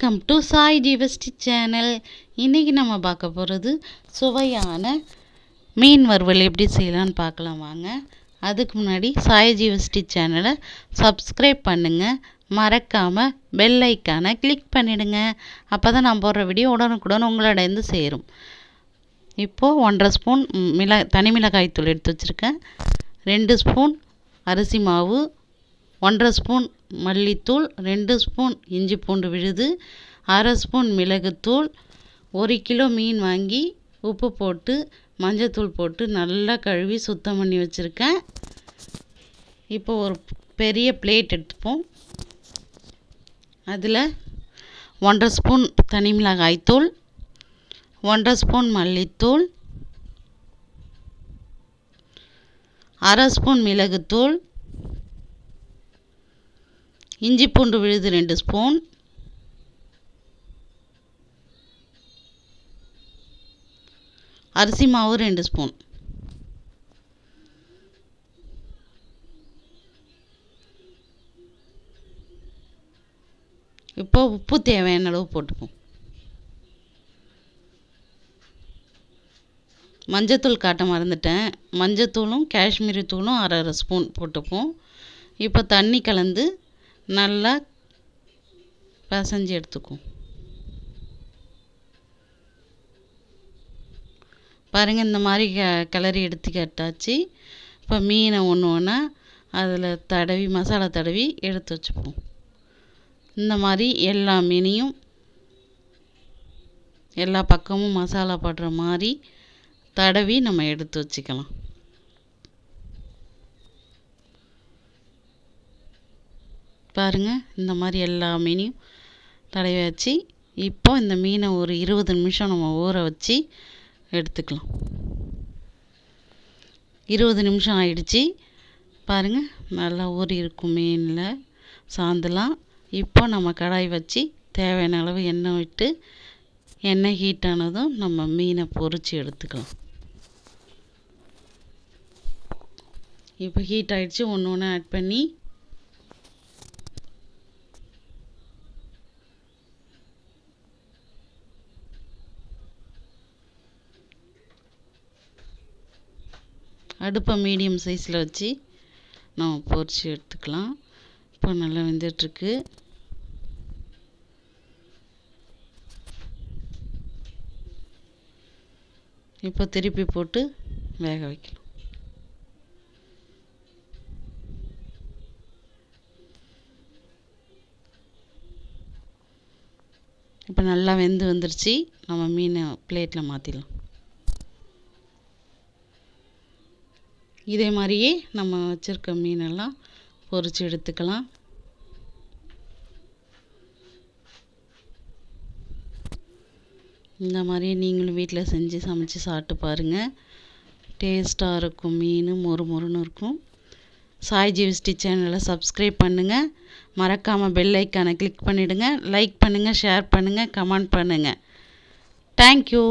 Welcome to Sai ஜீவஸ்டி channel இன்றைக்கி நம்ம பார்க்க போகிறது சுவையான மீன் வறுவல் எப்படி செய்யலான்னு பார்க்கலாம் வாங்க. அதுக்கு முன்னாடி சாய் ஜீவஸ்டி சேனலை சப்ஸ்கிரைப் பண்ணுங்கள் மறக்காமல் பெல் ஐக்கானை கிளிக் பண்ணிவிடுங்க அப்போ தான் நான் போடுற வீடியோ உடனுக்குடன் உங்களோடந்து சேரும். இப்போது ஒன்றரை ஸ்பூன் மிள தனி மிளகாய் தூள் எடுத்து வச்சுருக்கேன். ரெண்டு ஸ்பூன் அரிசி மாவு ஒன்றரை ஸ்பூன் மல்லித்தூள் ரெண்டு ஸ்பூன் இஞ்சி பூண்டு விழுது அரை ஸ்பூன் மிளகுத்தூள் ஒரு கிலோ மீன் வாங்கி உப்பு போட்டு மஞ்சத்தூள் போட்டு நல்லா கழுவி சுத்தம் பண்ணி வச்சுருக்கேன். இப்போ ஒரு பெரிய பிளேட் எடுத்துப்போம். அதில் ஒன்றரை ஸ்பூன் தனி மிளகாய்த்தூள் ஒன்றரை ஸ்பூன் மல்லித்தூள் அரை ஸ்பூன் மிளகுத்தூள் இஞ்சி பூண்டு விழுது ரெண்டு ஸ்பூன். அரிசி மாவு ரெண்டு ஸ்பூன். இப்போ உப்பு தேவையான அளவு போட்டுப்போம். மஞ்சத்தூள் காட்ட மறந்துட்டேன். மஞ்சத்தூளும் காஷ்மீரி தூளும் அரை அரை ஸ்பூன் போட்டுப்போம். இப்போ தண்ணி கலந்து நல்லா பிசஞ்சி எடுத்துக்கும் பாருங்கள் இந்த மாதிரி க கிளறி எடுத்துக்கிட்டாச்சு இப்போ மீனை ஒன்று ஒன்றா அதில் தடவி மசாலா தடவி எடுத்து வச்சுப்போம். இந்த மாதிரி எல்லா மீனையும் எல்லா பக்கமும் மசாலா படுற மாதிரி தடவி நம்ம எடுத்து வச்சுக்கலாம். பாருங்கள் இந்த மாதிரி எல்லா மீனையும் தடவையாச்சு இப்போ இந்த மீனை ஒரு இருபது நிமிஷம் நம்ம ஊற வச்சு எடுத்துக்கலாம். இருபது நிமிஷம் ஆயிடுச்சு. பாருங்கள் நல்லா ஊறி இருக்கும் மீனில். சாந்தலாம். இப்போ நம்ம கடாய் வச்சு தேவையான அளவு எண்ணெய் விட்டு எண்ணெய் ஹீட் ஆனதும் நம்ம மீனை பொறிச்சு எடுத்துக்கலாம். இப்போ ஹீட் ஆகிடுச்சு ஒன்று ஒன்று ஆட் பண்ணி அடுப்பை மீடியம் சைஸில் வச்சு நம்ம பொரித்து எடுத்துக்கலாம். இப்போ நல்லா வெந்துட்டுருக்கு. இப்போ திருப்பி போட்டு வேக வைக்கலாம். இப்போ நல்லா வெந்து வந்துருச்சு. நம்ம மீனை பிளேட்டில் மாற்றிடலாம் இதே மாதிரியே நம்ம வச்சுருக்க மீனெல்லாம் பொரித்து எடுத்துக்கலாம். இந்த மாதிரியே நீங்களும் வீட்டில் செஞ்சு சமைச்சு சாப்பிட்டு பாருங்கள் டேஸ்ட்டாக இருக்கும் மீன் மொறு மொறுன்னு இருக்கும். சாய் ஜிவிஸ்டி சேனலை சப்ஸ்கிரைப் பண்ணுங்கள் மறக்காமல் பெல் ஐக்கானை கிளிக் பண்ணிவிடுங்க லைக் பண்ணுங்கள் ஷேர் பண்ணுங்கள் கமெண்ட் பண்ணுங்கள் தேங்க்யூ